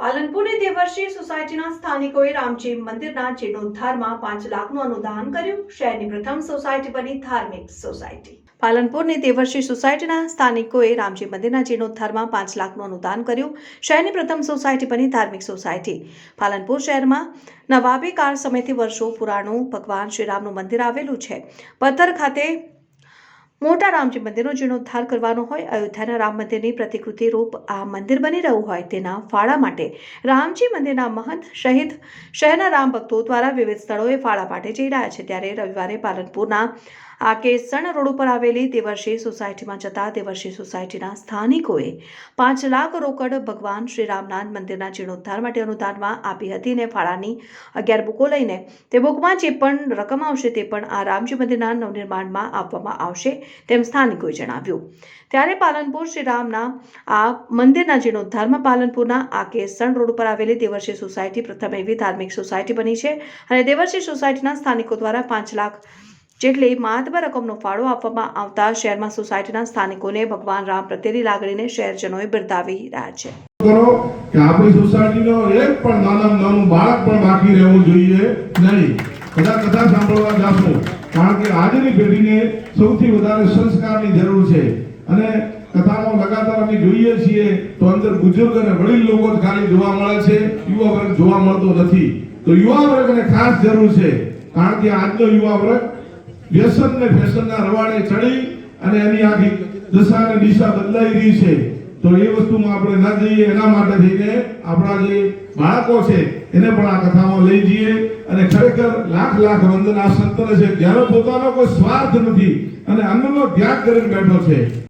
પાલનપુરની દેવર્ષી સોસાયટીના સ્થાનિકોએ રામજી મંદિરના જીર્ણોદ્ધારમાં પાંચ લાખનું અનુદાન કર્યું. શહેરની પ્રથમ સોસાયટી બની ધાર્મિક સોસાયટી. પાલનપુરની દેવર્ષી સોસાયટીના સ્થાનિકોએ રામજી મંદિરના જીર્ણોદ્ધારમાં પાંચ લાખનું અનુદાન કર્યું. શહેરની પ્રથમ સોસાયટી બની ધાર્મિક સોસાયટી. પાલનપુર શહેરમાં નવાબી કાળ સમયથી વર્ષો પુરાણું ભગવાન શ્રીરામનું મંદિર આવેલું છે. પથ્થર ખાતે મોટા રામજી મંદિરનો જીર્ણોદ્ધાર કરવાનો હોય, અયોધ્યાના રામ મંદિરની પ્રતિકૃતિ રૂપ આ મંદિર બની રહ્યું હોય તેના ફાળા માટે રામજી મંદિરના મહંત શહીદ શહેરના રામ ભક્તો દ્વારા વિવિધ સ્થળોએ ફાળા માટે જઈ રહ્યા છે. ત્યારે રવિવારે પાલનપુરના આ કેસણ રોડ ઉપર આવેલી દેવર્ષી સોસાયટીમાં જતા દેવર્ષી સોસાયટીના સ્થાનિકોએ પાંચ લાખ રોકડ ભગવાન શ્રી રામનાથ મંદિરના જીર્ણોદ્ધાર માટે અનુદાનમાં આપી હતી ને ફાળાની અગિયાર બુકો લઈને તે બુકમાં જે પણ રકમ આવશે તે પણ આ રામજી મંદિરના નવનિર્માણમાં આપવામાં આવશે. તેમ સ્થાનિકોએ જણાવ્યું. ત્યારે પાલનપુર શ્રીરામના આ મંદિરના જીર્ણોદ્ધારમાં પાલનપુરના આ કેસણ રોડ ઉપર આવેલી દેવર્ષી સોસાયટી પ્રથમ એવી ધાર્મિક સોસાયટી બની છે અને દેવર્ષી સોસાયટીના સ્થાનિકો દ્વારા પાંચ લાખ જેટલી માતબર રકમનો ફાળો આપવામાં આવતા શહેરમાં સોસાયટીના સ્થાનિકોને ભગવાન રામ પ્રત્યેની લાગણીને શહેરજનોએ બિરદાવી રહ્યા છે. આપણી સોસાયટીનો એક પણ નાનામાં નાનું બાળક પણ બાકી રહેવું જોઈએ નહીં. બધા કથા સાંભળવા જાશો. કારણ કે આજની પેઢીને સૌથી વધારે સંસ્કારની જરૂર છે. અને કથામાં લગાતાર અમે જોઈએ છીએ તો અંદર બુજુર્ગ અને વડીલ લોકો જ ખાલી જોવા મળે છે. યુવા વર્ગ જોવા મળતો નથી. તો યુવા વર્ગને ખાસ જરૂર છે. કારણ કે આજનો યુવા વર્ગ વ્યસન ને ફેશનના રવાડે ચડી અને એની આખી દશા અને દિશા બદલાઈ રહી છે. તો એ વસ્તુમાં આપણે ના જઈએ. એના માટે થઈને આપણા જે બાળકો છે, એને પણ આ કથામાં લઈ જઈએ. ખરેખર લાખ લાખ વંદન આ છે. જેનો પોતાનો કોઈ સ્વાર્થ નથી. અને અન્નનો ત્યાગ કરીને બેઠો છે.